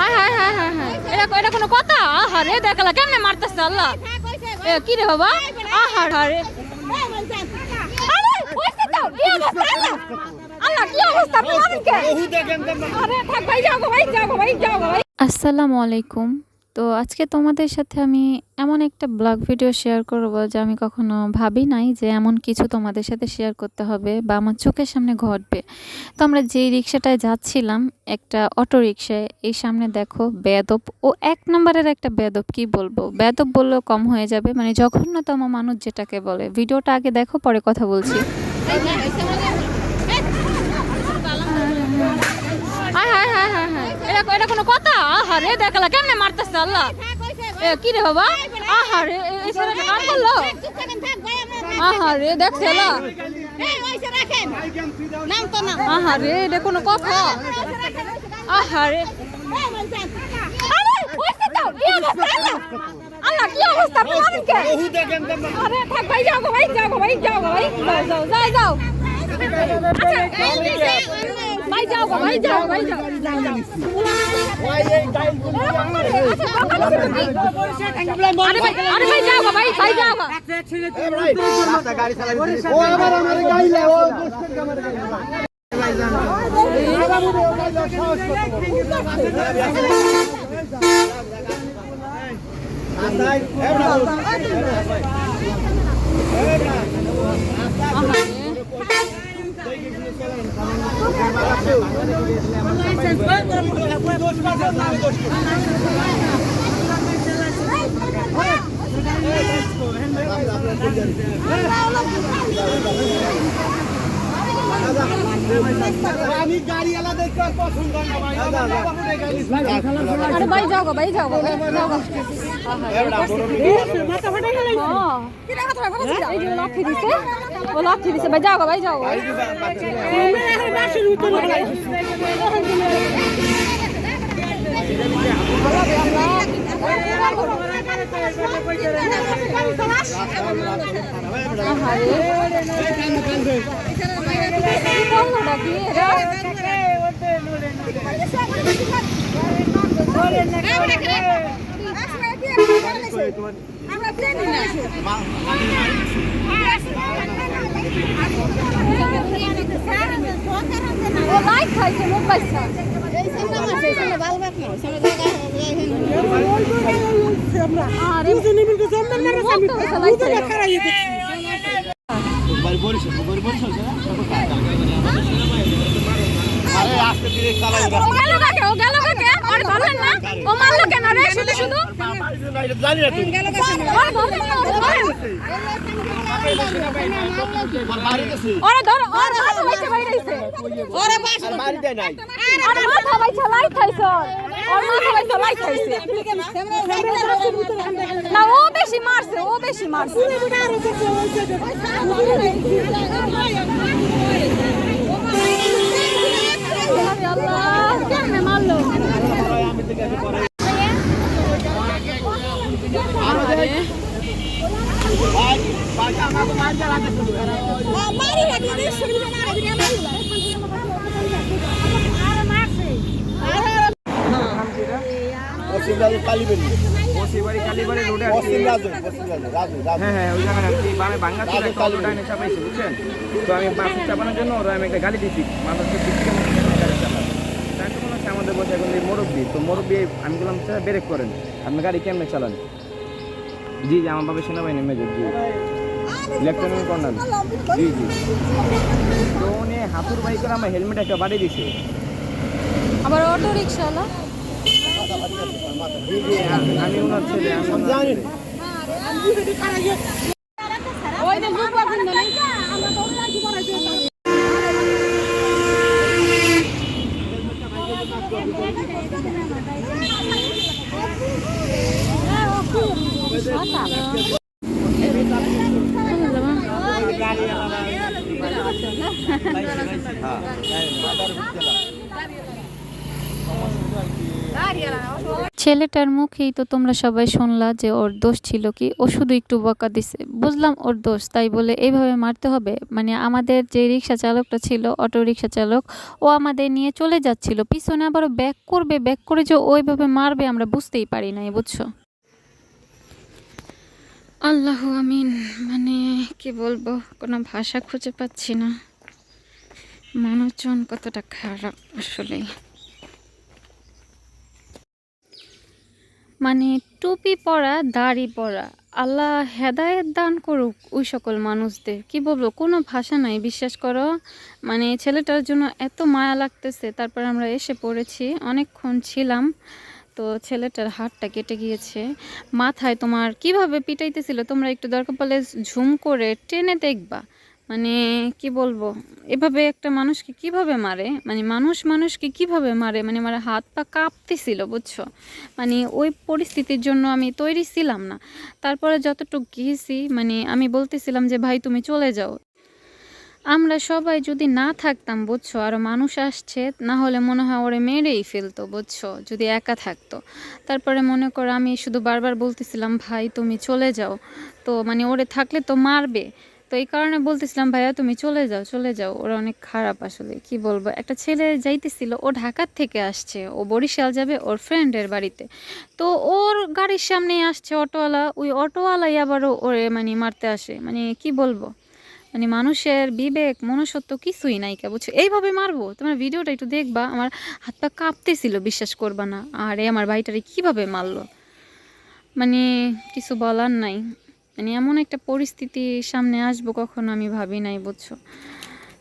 হায় হায় হায় হায় হায় এটা এটা কোনো কথা? আহারে দেখলা কেমনে মারতেছে আল্লাহ? এ কি রে বাবা? আহার। হারে আরে কইছে তো কি অবস্থা আল্লাহ আল্লাহ কি অবস্থা আপনার কে আরে থাক ভাই যাও গো ভাই যাও গো ভাই যাও গো ভাই। আসসালামু আলাইকুম। তো আজকে তোমাদের সাথে আমি এমন একটা ব্লগ ভিডিও শেয়ার করব যে আমি কখনো ভাবি নাই যে এমন কিছু তোমাদের সাথে শেয়ার করতে হবে বা আমার চোখের সামনে ঘটবে। তো আমরা যেই রিক্সাটায় যাচ্ছিলাম, একটা অটো রিক্সায়, এই সামনে দেখো বেদব ও এক নম্বরের একটা বেদব, কি বলব? বেদব বললেও কম হয়ে যাবে মানে জঘন্যতম মানুষ যেটাকে বলে। ভিডিওটা আগে দেখো, পরে কথা বলছি। কথা? মারতেছে আল্লাহ। কি রে বাবা? আহারে এই ছেলেটা কাম করল? আহারে, দেখছে আল্লাহ। আহারে, এটা কোনো কথা। আহারে। আল্লাহ, কি অবস্থা? আরে, থাক ভাই, যাও ভাই যাও ভাই যাও ভাই। যাও যাও যাও আচ্ছা ভাই যাও ভাই যাও ভাই যাও আমার গাড়ি লে ও দুষ্কর কামার গাড়ি আমি গাড়ি আলা দেখতে আর পছন্দ না ভাই আরে ভাই যাও গো ভাই যাও গো ভাই যাও গো হ্যাঁ। এই যে লাঠি দিছে ও লাঠি দিছে ভাই যাও গো ভাই যাও গো করলোটা কি এরা? ও লাইট খাইছে মুখ পাইছে আরে ওরে ওরে ধর ওর মাথা বাইছে বাইরেছে ওরে বাস বাড়ি দেয় নাই আরে মাথা বাইছে লাইট খাইছে ওর মাথা বাইছে লাইট খাইছে না, ও বেশি মারছে। ও বেশি কালীবাড়ি রোডে রাজু হ্যাঁ হ্যাঁ ওই জায়গায় আর কি। বামে বাঙ্গা ছিল একটা অটো ডাইনে চাপাইছে বুঝছেন? তো আমি বাস চাপানোর জন্য ওরা আমি একটা মনে হচ্ছে আমাদের বসে এখন মুরব্বী। তো মুরব্বী আমি বললাম স্যার ব্রেক করেন। আপনি গাড়ি কেমনে চালান? জি জি আমার বাবা সেনাবাহিনী মেজর জি। লেফটেন্যান্ট কর্নাল জি জি। তো উনি হাতুর বাইক করে আমার হেলমেট একটা বাড়ি দিছে। আবার অটো রিক্সাওয়ালা আমি ওনার ছেলে আমি জানি ওই যে লোক বাসন নাই আমরা তো ওরা কি করাইছে হ্যাঁ ছেলেটার মুখেই তো তোমরা সবাই শুনলা যে ওর দোষ ছিল কি। ও শুধু একটু বকা দিছে। বুঝলাম ওর দোষ, তাই বলে এইভাবে মারতে হবে। মানে আমাদের যে রিক্সা চালকটা ছিল, অটো রিক্সা চালক, ও আমাদের নিয়ে চলে যাচ্ছিল। পিছনে আবারও ব্যাক করবে ব্যাক করে যে ওইভাবে মারবে আমরা বুঝতেই পারি নাই, বুঝছ? আল্লাহ আমিন। মানে কি বলব, কোনো ভাষা খুঁজে পাচ্ছি না। মানুষজন কতটা খারাপ আসলেই। মানে টুপি পরা, দাড়ি পরা, আল্লাহ হেদায়েত দান করুক ওই সকল মানুষদের। কি বলব? কোনো ভাষা নাই, বিশ্বাস করো। মানে ছেলেটার জন্য এত মায়া লাগতেছে, তারপর আমরা এসে পড়েছি, অনেকক্ষণ ছিলাম, তো ছেলেটার হাতটা কেটে গিয়েছে। মাথায় তোমার কীভাবে পিটাইতেছিল তোমরা একটু দরকার পড়লে ঝুম করে টেনে দেখবা। মানে কি বলব? এভাবে একটা মানুষকে কীভাবে মারে? মানে মানুষ মানুষকে কীভাবে মারে? মানে আমার হাত পা কাঁপতেছিল, বুঝছ? মানে ওই পরিস্থিতির জন্য আমি তৈরি ছিলাম না। তারপরে যতটুকু গিয়েছি মানে আমি বলতেছিলাম যে, ভাই, তুমি চলে যাও। আমরা সবাই যদি না থাকতাম, বুঝছ? আরও মানুষ আসছে, না হলে মনে হয় ওরে মেরেই ফেলতো, বুঝছ? যদি একা থাকতো। তারপরে মনে করো আমি শুধু বারবার বলতেছিলাম, ভাই, তুমি চলে যাও। তো মানে ওরে থাকলে তো মারবে। তো এই কারণে বলতেছিলাম, ভাইয়া, তুমি চলে যাও চলে যাও। ওরা অনেক খারাপ আসলে। কি বলব? একটা ছেলে যাইতেছিল, ও ঢাকার থেকে আসছে। ও বরিশাল যাবে ওর ফ্রেন্ডের বাড়িতে। তো ওর গাড়ির সামনে আসছে অটোওয়ালা। ওই অটোওয়ালাই আবারও ওরে মানে মারতে আসে। মানে কি বলব? মানে মানুষের বিবেক, মনুষ্যত্ব কিছুই নাই কে বুঝছ? এইভাবে মারবো? তোমার ভিডিওটা একটু দেখবা। আমার হাত পা কাঁপতেছিল, বিশ্বাস করবা না। আর এ আমার ভাইটারে কীভাবে মারলো? মানে কিছু বলার নাই। মানে এমন একটা পরিস্থিতি সামনে আসব কখনো আমি ভাবি নাই, বুঝছ?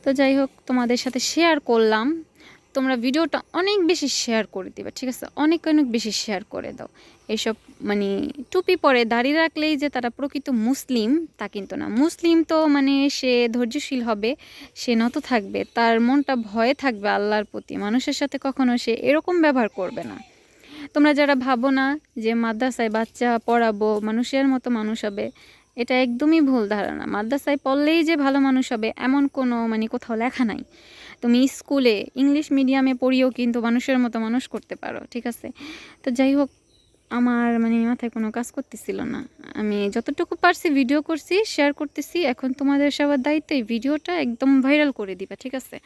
তো যাই হোক, তোমাদের সাথে শেয়ার করলাম। তোমরা ভিডিওটা অনেক বেশি শেয়ার করে দিবে, ঠিক আছে? অনেক অনেক বেশি শেয়ার করে দাও। এইসব মানে টুপি পরে দাঁড়িয়ে রাখলেই যে তারা প্রকৃত মুসলিম, তা কিন্তু না। মুসলিম তো মানে সে ধৈর্যশীল হবে, সে নত থাকবে, তার মনটা ভয়ে থাকবে আল্লাহর প্রতি। মানুষের সাথে কখনো সে এরকম ব্যবহার করবে না। তোমরা যারা ভাবো না যে মাদ্রাসায় বাচ্চা পড়াবো, মানুষের মতো মানুষ হবে, এটা একদমই ভুল ধারণা। মাদ্রাসায় পড়লেই যে ভালো মানুষ হবে, এমন কোনো মানে কোথাও লেখা নাই। তুমি স্কুলে ইংলিশ মিডিয়ামে পড়িয়েও কিন্তু মানুষের মতো মানুষ করতে পারো, ঠিক আছে? তো যাই হোক, আমার মানে মাথায় কোনো কাজ করতেছিল না। আমি যতটুকু পারছি ভিডিও করছি শেয়ার করতেছি। এখন তোমাদের সবার দায়িত্ব এই ভিডিওটা একদম ভাইরাল করে দিবা, ঠিক আছে?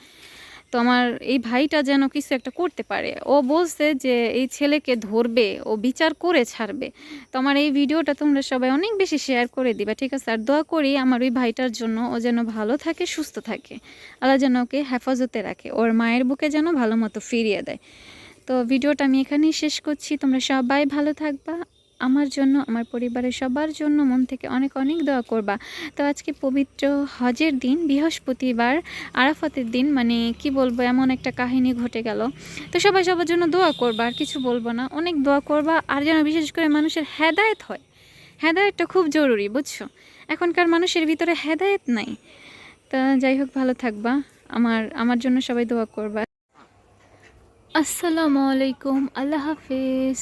তো আমার এই ভাইটা যেন কিছু একটা করতে পারে। ও বলছে যে, এই ছেলেকে ধরবে, ও বিচার করে ছাড়বে। তো আমার এই ভিডিওটা তোমরা সবাই অনেক বেশি শেয়ার করে দিবা, ঠিক আছে? আর দোয়া করি আমার ওই ভাইটার জন্য ও যেন ভালো থাকে, সুস্থ থাকে। আল্লাহ যেন ওকে হেফাজতে রাখে, ওর মায়ের বুকে যেন ভালো মতো ফিরিয়ে দেয়। তো ভিডিওটা আমি এখানেই শেষ করছি। তোমরা সবাই ভালো থাকবা। আমার জন্য, আমার পরিবারের সবার জন্য মন থেকে অনেক অনেক দোয়া করবা। তো আজকে পবিত্র হজের দিন, বৃহস্পতিবার, আরাফাতের দিন মানে কি বলব, এমন একটা কাহিনী ঘটে গেল। তো সবাই সবার জন্য দোয়া করবা, আর কিছু বলব না। অনেক দোয়া করবা, আর যেন বিশেষ করে মানুষের হেদায়েত হয়। হেদায়েতটা খুব জরুরি, বুঝছ? এখনকার মানুষের ভিতরে হেদায়েত নাই। তা যাই হোক, ভালো থাকবা। আমার আমার জন্য সবাই দোয়া করবা। আসসালামু আলাইকুম, আল্লাহ হাফিজ।